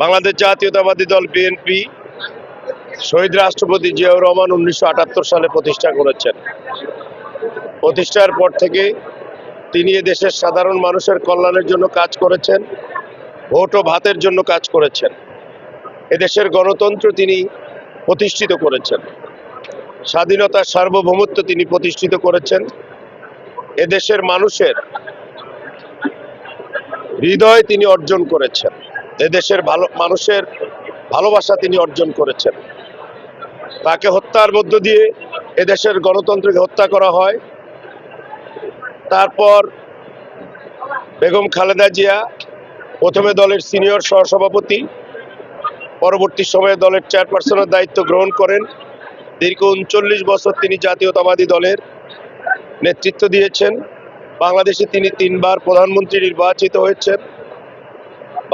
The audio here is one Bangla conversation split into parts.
বাংলাদেশ জাতীয়তাবাদী দল বিএনপি শহীদ রাষ্ট্রপতি জিয়াউর রহমান উনিশশো আটাত্তর সালে প্রতিষ্ঠা করেছেন। প্রতিষ্ঠার পর থেকে তিনি দেশের সাধারণ মানুষের কল্যাণের জন্য কাজ করেছেন, ভোট ও ভাতের জন্য কাজ করেছেন। এদেশের গণতন্ত্র তিনি প্রতিষ্ঠিত করেছেন। স্বাধীনতার সার্বভৌমত্ব তিনি প্রতিষ্ঠিত করেছেন। এদেশের মানুষের হৃদয় তিনি অর্জন করেছেন। এদেশের ভালো, মানুষের ভালোবাসা তিনি অর্জন করেছেন। তাকে হত্যার মধ্য দিয়ে এদেশের গণতন্ত্রকে হত্যা করা হয়। তারপর বেগম খালেদা জিয়া প্রথমে দলের সিনিয়র সহসভাপতি, পরবর্তী সময়ে দলের চেয়ারপারসনের দায়িত্ব গ্রহণ করেন। দীর্ঘ উনচল্লিশ বছর তিনি জাতীয়তাবাদী দলের নেতৃত্ব দিয়েছেন। বাংলাদেশে তিনি তিনবার প্রধানমন্ত্রী নির্বাচিত হয়েছেন।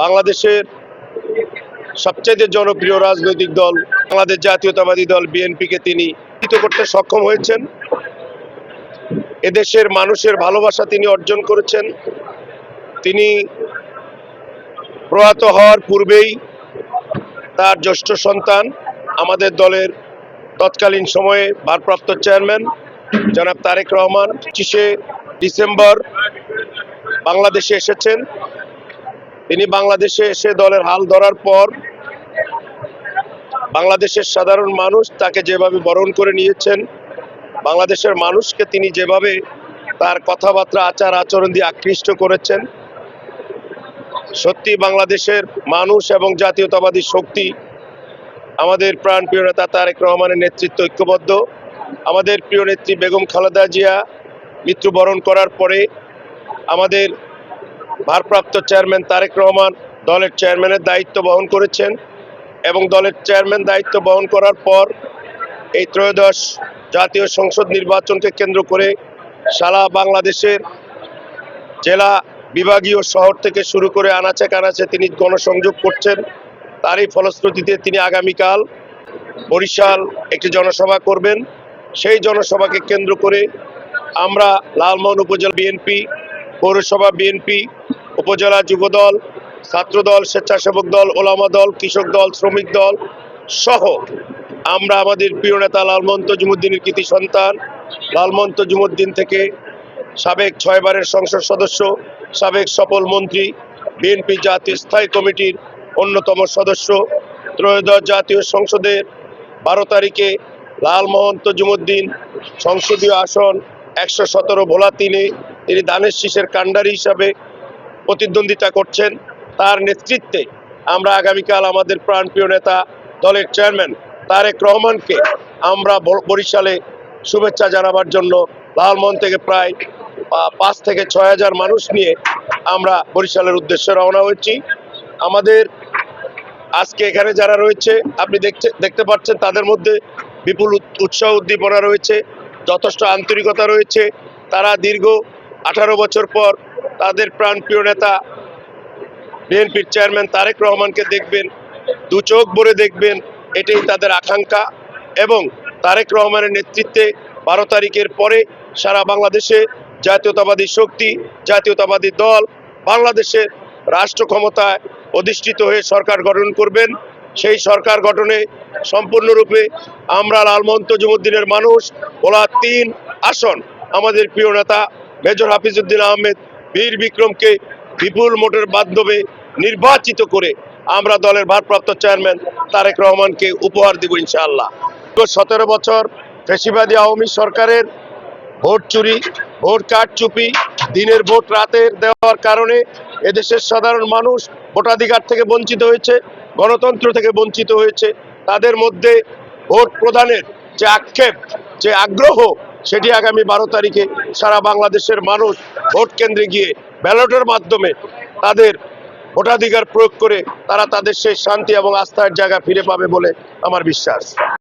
বাংলাদেশের সবচেয়ে জনপ্রিয় রাজনৈতিক দল, বাংলাদেশ জাতীয়তাবাদী দল, বিএনপিকে তিনি করতে সক্ষম হয়েছেন। এদেশের মানুষের ভালোবাসা তিনি অর্জন করেছেন। তিনি প্রয়াত হওয়ার পূর্বেই তার জ্যেষ্ঠ সন্তান আমাদের দলের তৎকালীন সময়ে ভারপ্রাপ্ত চেয়ারম্যান জনাব তারেক রহমান, পঁচিশে ডিসেম্বর বাংলাদেশে এসেছেন। তিনি বাংলাদেশে এসে দলের হাল ধরার পর বাংলাদেশের সাধারণ মানুষ তাকে যেভাবে বরণ করে নিয়েছেন, বাংলাদেশের মানুষকে তিনি যেভাবে তার কথাবার্তা, আচার, আচরণ দিয়ে আকৃষ্ট করেছেন সত্যি বাংলাদেশের মানুষ এবং জাতীয়তাবাদী শক্তি আমাদের প্রাণ প্রিয় নেতা তারেক রহমানের নেতৃত্ব ঐক্যবদ্ধ। আমাদের প্রিয় নেত্রী বেগম খালেদা জিয়া মৃত্যুবরণ করার পরে আমাদের ভারপ্রাপ্ত চেয়ারম্যান তারেক রহমান দলের চেয়ারম্যানের দায়িত্ব বহন করেছেন এবং দলের চেয়ারম্যান দায়িত্ব বহন করার পর এই ত্রয়োদশ জাতীয় সংসদ নির্বাচনকে কেন্দ্র করে সারা বাংলাদেশের জেলা, বিভাগীয় শহর থেকে শুরু করে আনাচে কানাচে তিনি গণসংযোগ করছেন। তারই ফলশ্রুতিতে তিনি আগামীকাল বরিশাল একটি জনসভা করবেন। সেই জনসভাকে কেন্দ্র করে আমরা লালমোহন উপজেলা বিএনপি, পৌরসভা বিএনপি উপজেলা যুবদল, ছাত্রদল, স্বেচ্ছাসেবক দল, ওলামা দল, কৃষক দল, শ্রমিক দল সহ আমরা আমাদের প্রিয় নেতা লালমন্ত জুমুদ্দিনের কৃতি সন্তান। লালমন্ত জুমুদ্দিন থেকে সাবেক ছয়বারের সংসদ সদস্য, সাবেক সফল মন্ত্রী, বিএনপি জাতীয় স্থায়ী কমিটির অন্যতম সদস্য, ত্রয়োদশ জাতীয় সংসদের বারো তারিখে লালমোহন তজুমুদ্দিন সংসদীয় আসন একশো সতেরো ভোলা তিনে তিনি দানের শীষের কাণ্ডারি হিসাবে প্রতিদ্বন্দ্বিতা করছেন। তার নেতৃত্বে আমরা আগামীকাল আমাদের প্রাণপ্রিয় নেতা, দলের চেয়ারম্যান তারেক রহমানকে আমরা বরিশালে শুভেচ্ছা জানাবার জন্য লালমোহন থেকে প্রায় পাঁচ থেকে ছয় হাজার মানুষ নিয়ে আমরা বরিশালের উদ্দেশ্যে রওনা হয়েছি। আমাদের আজকে এখানে যারা রয়েছে, আপনি দেখতে দেখতে পাচ্ছেন তাদের মধ্যে বিপুল উৎ- উৎসাহ উদ্দীপনা রয়েছে, যথেষ্ট আন্তরিকতা রয়েছে। তারা দীর্ঘ আঠারো বছর পর তাদের প্রাণপ্রিয় নেতা বিএনপির চেয়ারম্যান তারেক রহমানকে দেখবেন, দু চোখ ভরে দেখবেন, এটাই তাদের আকাঙ্ক্ষা এবং তারেক রহমানের নেতৃত্বে বারো তারিখের পরে সারা বাংলাদেশে জাতীয়তাবাদী শক্তি, জাতীয়তাবাদী দল বাংলাদেশের রাষ্ট্র ক্ষমতায় অধিষ্ঠিত হয়ে সরকার গঠন করবেন। সেই সরকার গঠনে সম্পূর্ণরূপে আমরা লালমন্ত জুমুদ্দিনের মানুষ, ওলা তিন আসন আমাদের প্রিয় নেতা মেজর হাফিজউদ্দিন আহমেদ বীর বিক্রমকে বিপুল মোটের মাধ্যমে নির্বাচিত করে আমরা দলের ভারপ্রাপ্ত চেয়ারম্যান তারেক রহমানকে উপহার দেব ইনশাআল্লাহ। সতেরো বছর ফেসিবাদী আওয়ামী সরকারের ভোট চুরি, ভোট কারচুপি দিনের ভোট রাতের দেওয়ার কারণে এদেশের সাধারণ মানুষ ভোটাধিকার থেকে বঞ্চিত হয়েছে, গণতন্ত্র থেকে বঞ্চিত হয়েছে। তাদের মধ্যে ভোট প্রদানের যে আক্ষেপ, যে আগ্রহ সেটি আগামী বারো তারিখে সারা বাংলাদেশের মানুষ ভোট কেন্দ্রে গিয়ে ব্যালটের মাধ্যমে তাদের ভোটাধিকার প্রয়োগ করে তারা তাদের সেই শান্তি এবং আস্থার জায়গা ফিরে পাবে বলে আমার বিশ্বাস।